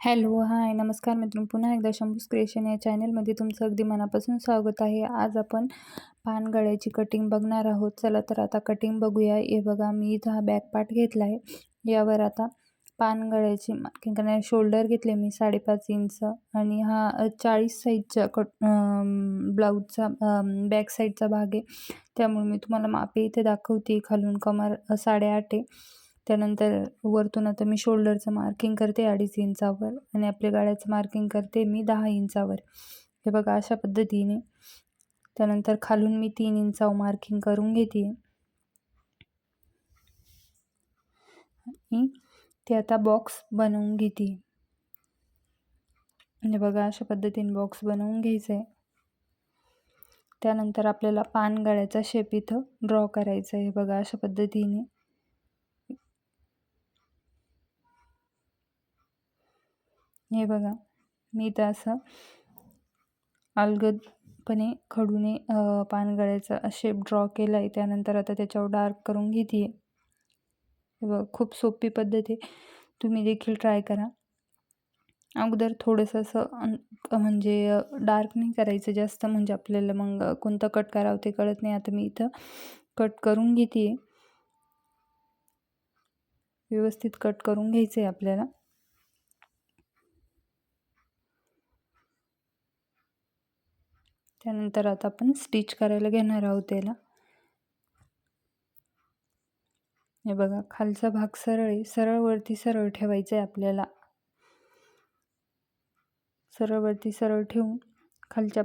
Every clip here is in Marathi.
हॅलो हाय नमस्कार मित्रांनो. पुन्हा एकदा शंभूस क्रिएशन या चॅनलमध्ये तुमचं अगदी मनापासून स्वागत आहे. आज आपण पानगळ्याची कटिंग बघणार आहोत. चला तर आता कटिंग बघूया. हे बघा मी इथं हा बॅक पार्ट घेतला आहे. यावर आता पानगळ्याची मार्किंग शोल्डर घेतले मी साडेपाच इंच आणि हा चाळीस साईजचा कट ब्लाऊजचा बॅक साईडचा भाग आहे. त्यामुळे मी तुम्हाला मापे इथे दाखवते. खालून कमर साडेआठ आहे. त्यानंतर वरतून आता मी शोल्डरचं मार्किंग करते अडीच इंचावर आणि आपल्या गाड्याचं मार्किंग करते मी दहा इंचावर. हे बघा अशा पद्धतीने. त्यानंतर खालून मी तीन इंचावर मार्किंग करून घेते. आणि ते आता बॉक्स बनवून घेते. म्हणजे बघा अशा पद्धतीने बॉक्स बनवून घ्यायचं आहे त्यानंतर आपल्याला पानगळ्याचा शेप इथं ड्रॉ करायचा आहे बघा अशा पद्धतीने. हे बघा मी तर असं अलगदपणे खडूने पानगळ्याचा शेप ड्रॉ केला आहे त्यानंतर आता त्याच्यावर डार्क करून घेते हे बघ खूप सोपी पद्धत आहे. तुम्ही देखील ट्राय करा. अगोदर थोडंसं असं म्हणजे डार्क नाही करायचं जास्त. म्हणजे आपल्याला मग कोणतं कट करावं ते कळत नाही. आता मी इथं कट करून घेते व्यवस्थित कट करून घ्यायचं आहे आपल्याला. त्यानंतर आता आपण स्टिच करायला घेणार आहोत त्याला. हे बघा खालचा भाग सरळ आहे. सरळ वरती सरळ ठेवायचं आहे आपल्याला. सरळ वरती सरळ ठेवून खालच्या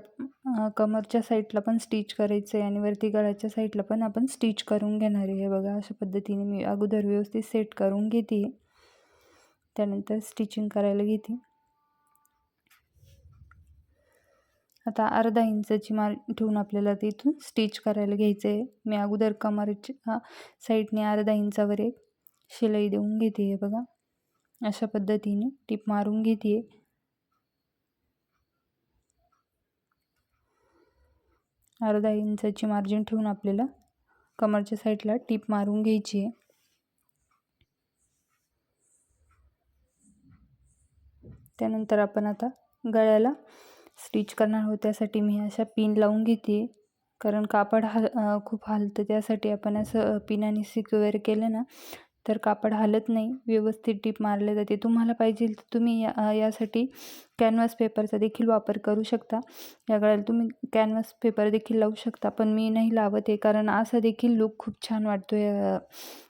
कमरच्या साईडला पण स्टिच करायचं आहे आणि वरती गळ्याच्या साईडला पण आपण स्टिच करून घेणार आहे. हे बघा अशा पद्धतीने मी अगोदर व्यवस्थित सेट करून घेते. त्यानंतर स्टिचिंग करायला घेते. आता अर्धा इंचाची मार ठेवून आपल्याला तिथून स्टिच करायला घ्यायचं आहे मी अगोदर कमरच्या साईडने अर्धा इंचावर एक शिलाई देऊन घेते आहे बघा. अशा पद्धतीने टीप मारून घेते अर्धा इंचाची मार्जिन ठेवून आपल्याला कमरच्या साईडला टीप मारून घ्यायची आहे त्यानंतर आपण आता गळ्याला स्टिच करणार आहोत त्यासाठी मी अशा पिन लावून घेते. कारण कापड हाल खूप हालतं त्यासाठी आपण असं पिनाने सिक्युअर केलं ना तर कापड हालत नाही. व्यवस्थित टीप मारले जाते. तुम्हाला पाहिजे तर तुम्ही या यासाठी कॅनव्हास पेपरचा देखील वापर करू शकता. या गळ्याला तुम्ही कॅनव्हास पेपर देखील लावू शकता. पण मी नाही लावत आहे. कारण असं देखील लुक खूप छान वाटतो आहे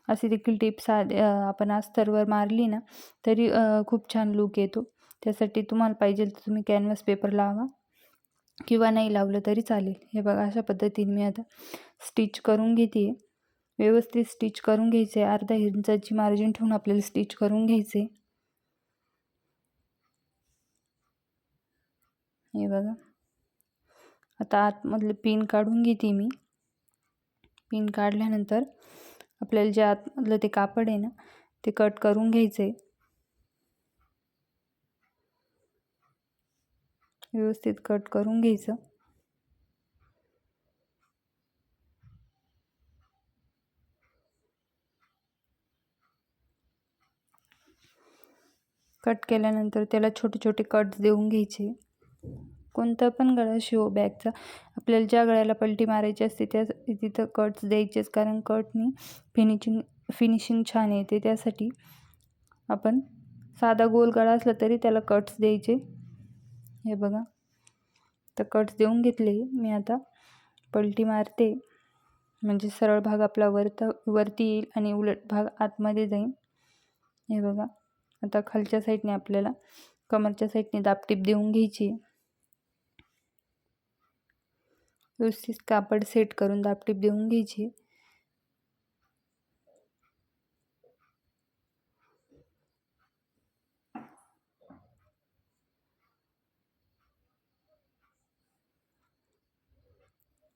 अशी देखील टिप्स आपण अस्तरवर मारली ना तरी खूप छान लुक येतो. त्यासाठी तुम्हाला पाहिजे तर तुम्ही कॅनव्हास पेपर लावा. किंवा नाही लावलं तरी चालेल. हे बघा अशा पद्धतीने मी आता स्टिच करून घेते व्यवस्थित स्टिच करून घ्यायचे अर्धा इंचाची मार्जिन ठेवून आपल्याला स्टिच करून घ्यायचे हे बघा. आता आतमधले पिन काढून घेते मी. पिन काढल्यानंतर आपल्याला जे आतमधलं ते कापड आहे ना ते कट करून घ्यायचे व्यवस्थित कट करून घ्यायचं. कट केल्यानंतर त्याला छोटे छोटे कट्स देऊन घ्यायचे. कोणता पण गळा शिव बॅगचा. आपल्याला ज्या गळ्याला पलटी मारायची असते त्या तिथं कट्स द्यायचेच कारण कटनी फिनिशिंग फिनिशिंग छान येते. त्यासाठी आपण साधा गोल गळा असला तरी त्याला कट्स द्यायचे. हे बघा. तर कट्स देऊन घेतले मी आता. पलटी मारते. म्हणजे सरळ भाग आपला वरता वरती येईल आणि उलट भाग आतमध्ये जाईल. हे बघा. आता खालच्या साईडने आपल्याला कमरच्या साईडने दापटीप देऊन घ्यायची. व्यवस्थित कापड सेट करून दापटीप देऊन घ्यायची.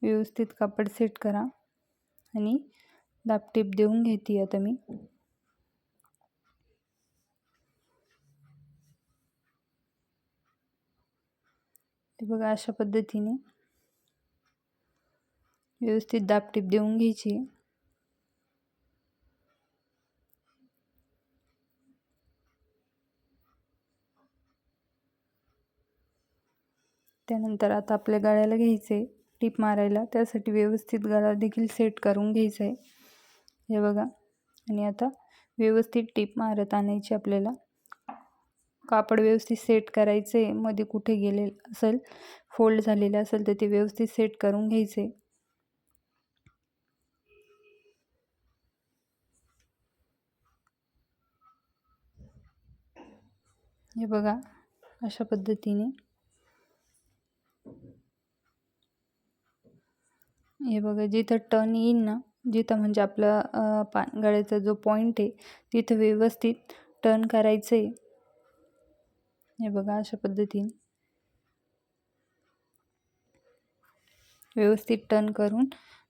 व्यवस्थित कापड सेट करा आणि दापटीप देऊन घेते आता मी. ते बघा अशा पद्धतीने व्यवस्थित दापटीप देऊन घ्यायची. त्यानंतर आता आपल्या गाळ्याला घ्यायचे. टिप मारायला त्यासाठी व्यवस्थित गळा देखील सेट करून घ्यायचा आहे. हे बघा. आणि आता व्यवस्थित टीप मारत आणायची आपल्याला. कापड व्यवस्थित सेट करायचे मध्ये कुठे गेले असेल फोल्ड झालेलं असेल तर ते व्यवस्थित सेट करून घ्यायचे हे बघा. अशा पद्धतीने हे बघा जिथं टर्न येईल ना जिथं म्हणजे आपला पा जो पॉईंट आहे तिथं व्यवस्थित टर्न करायचं आहे हे बघा अशा पद्धतीने. व्यवस्थित टर्न करून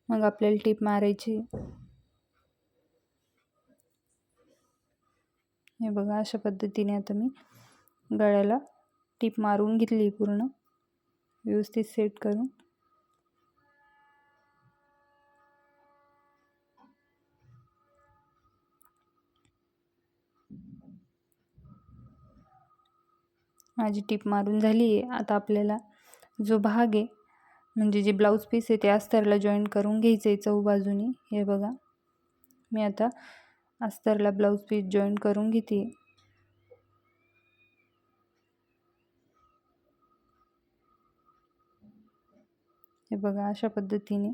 मग आपल्याला टीप मारायची. हे बघा अशा पद्धतीने आता मी गळ्याला टीप मारून घेतली पूर्ण. व्यवस्थित सेट करून. माझी टीप मारून झाली आहे. आता आपल्याला जो भाग आहे म्हणजे जे ब्लाऊज पीस आहे ते अस्तरला जॉईन करून घ्यायचं आहे चौ बाजूनी हे बघा. मी आता अस्तरला ब्लाऊज पीस जॉईन करून घेते. हे बघा अशा पद्धतीने.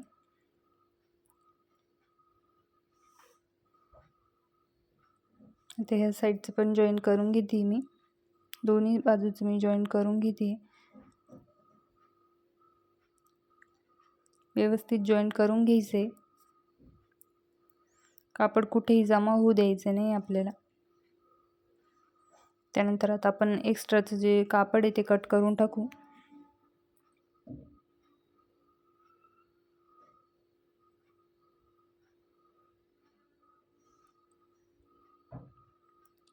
आता ह्या साईडचं पण जॉईन करून घेते मी. दोन्ही बाजूचं मी जॉईंट करून घेते. व्यवस्थित जॉईंट करून घ्यायचे. कापड कुठेही जमा होऊ द्यायचं नाही आपल्याला. त्यानंतर आता आपण एक्स्ट्राचं जे कापड आहे ते कट करून टाकू.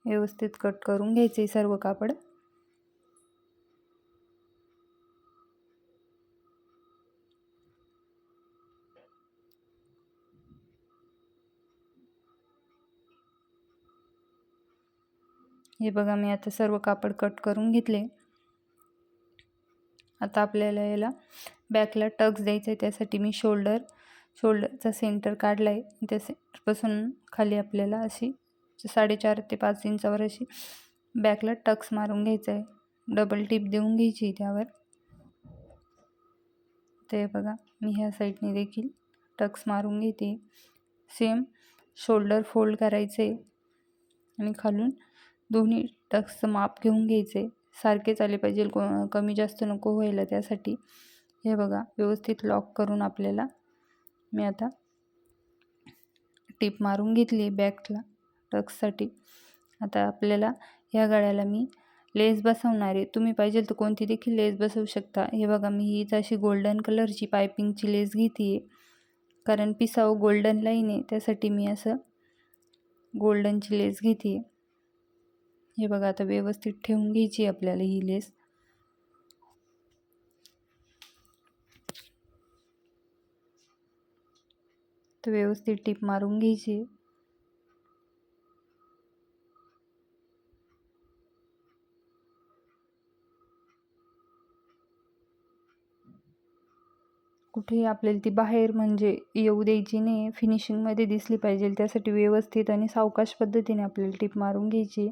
व्यवस्थित कट करून घ्यायचे सर्व कापड. हे बघा मी आता सर्व कापड कट करून घेतले. आता आपल्याला याला बॅकला टक्स द्यायचं आहे त्यासाठी मी शोल्डर शोल्डरचा सेंटर काढला आहे त्या सेंटरपासून खाली आपल्याला अशी साडेचार ते पाच इंचावर अशी बॅकला टक्स मारून घ्यायचं आहे डबल टिप देऊन घ्यायची त्यावर. ते बघा मी ह्या साईडने देखील टक्स मारून घेते. सेम शोल्डर फोल्ड करायचे. आणि खालून दोन्ही टक्सचं माप घेऊन घ्यायचे. सारखेच आले पाहिजे कमी जास्त नको व्हायला त्यासाठी. हे बघा व्यवस्थित लॉक करून आपल्याला मी आता टीप मारून घेतली बॅकला टक्ससाठी आता आपल्याला ह्या गळ्याला मी लेस बसवणार आहे. तुम्ही पाहिजे तर कोणती देखील लेस बसवू शकता. हे बघा मी हीच अशी गोल्डन कलरची पायपिंगची लेस घेते आहे कारण पिसाव गोल्डन लाईन आहे त्यासाठी मी असं गोल्डनची लेस घेते हे बघा आता व्यवस्थित ठेवून घ्यायची आपल्याला ही लेस. तर व्यवस्थित टीप मारून घ्यायची कुठेही आपल्याला ती बाहेर म्हणजे येऊ द्यायची नाही फिनिशिंगमध्ये दिसली पाहिजे. त्यासाठी व्यवस्थित आणि सावकाश पद्धतीने आपल्याला टीप मारून घ्यायची.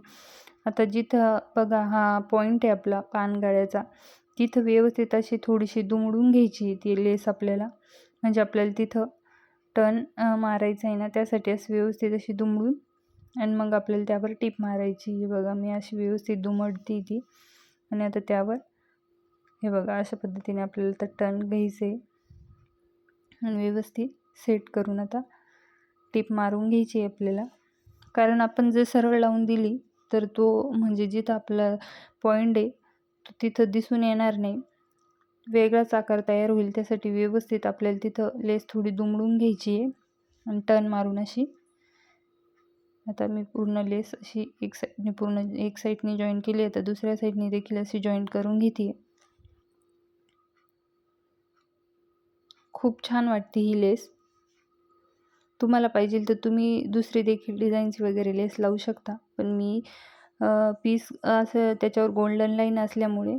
आता जिथं बघा हा पॉईंट आहे आपला पानगाळ्याचा. तिथं व्यवस्थित अशी थोडीशी दुमडून घ्यायची ती लेस आपल्याला. म्हणजे आपल्याला तिथं टर्न मारायचं आहे ना त्यासाठी असं व्यवस्थित अशी दुमडून आणि मग आपल्याला त्यावर टीप मारायची. हे बघा मी अशी व्यवस्थित दुमडती ती. आणि आता त्यावर हे बघा अशा पद्धतीने आपल्याला तर टर्न घ्यायचं आहे व्यवस्थित सेट करून आता टीप मारून घ्यायची आहे आपल्याला. कारण आपण जर सरळ लावून दिली तर तो म्हणजे जिथं आपला पॉईंट आहे तो तिथं दिसून येणार नाही. वेगळाच आकार तयार होईल त्यासाठी व्यवस्थित आपल्याला तिथं लेस थोडी दुमडून घ्यायची आहे आणि टर्न मारून अशी. आता मी पूर्ण लेस अशी एक साईडने पूर्ण एक साईडने जॉईन केली आहे तर दुसऱ्या साईडने देखील अशी जॉईंट करून घेते. खूप छान वाटते ही लेस. तुम्हाला पाहिजे तर तुम्ही दुसरी देखील डिझाईन्स वगैरे लेस लावू शकता. पण मी पीस असं त्याच्यावर गोल्डन लाईन असल्यामुळे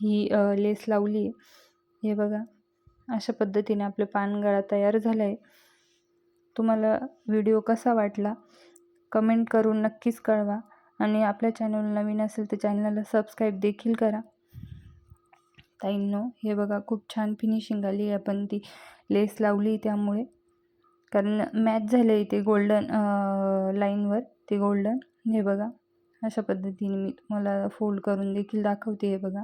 ही लेस लावली आहे. हे बघा अशा पद्धतीने आपलं पानगळा तयार झाला आहे तुम्हाला व्हिडिओ कसा वाटला? कमेंट करून नक्कीच कळवा. आणि आपल्या चॅनल नवीन असेल तर चॅनलला सबस्क्राईब देखील करा. ताईंनो हे बघा खूप छान फिनिशिंग आली आपण ती लेस लावली त्यामुळे. कारण मॅच झालं इथे गोल्डन लाईनवर ते गोल्डन हे बघा अशा पद्धतीने मी तुम्हाला फोल्ड करून देखील दाखवते. हे बघा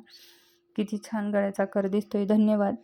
किती छान गळ्याचा आकार दिसतोय. धन्यवाद.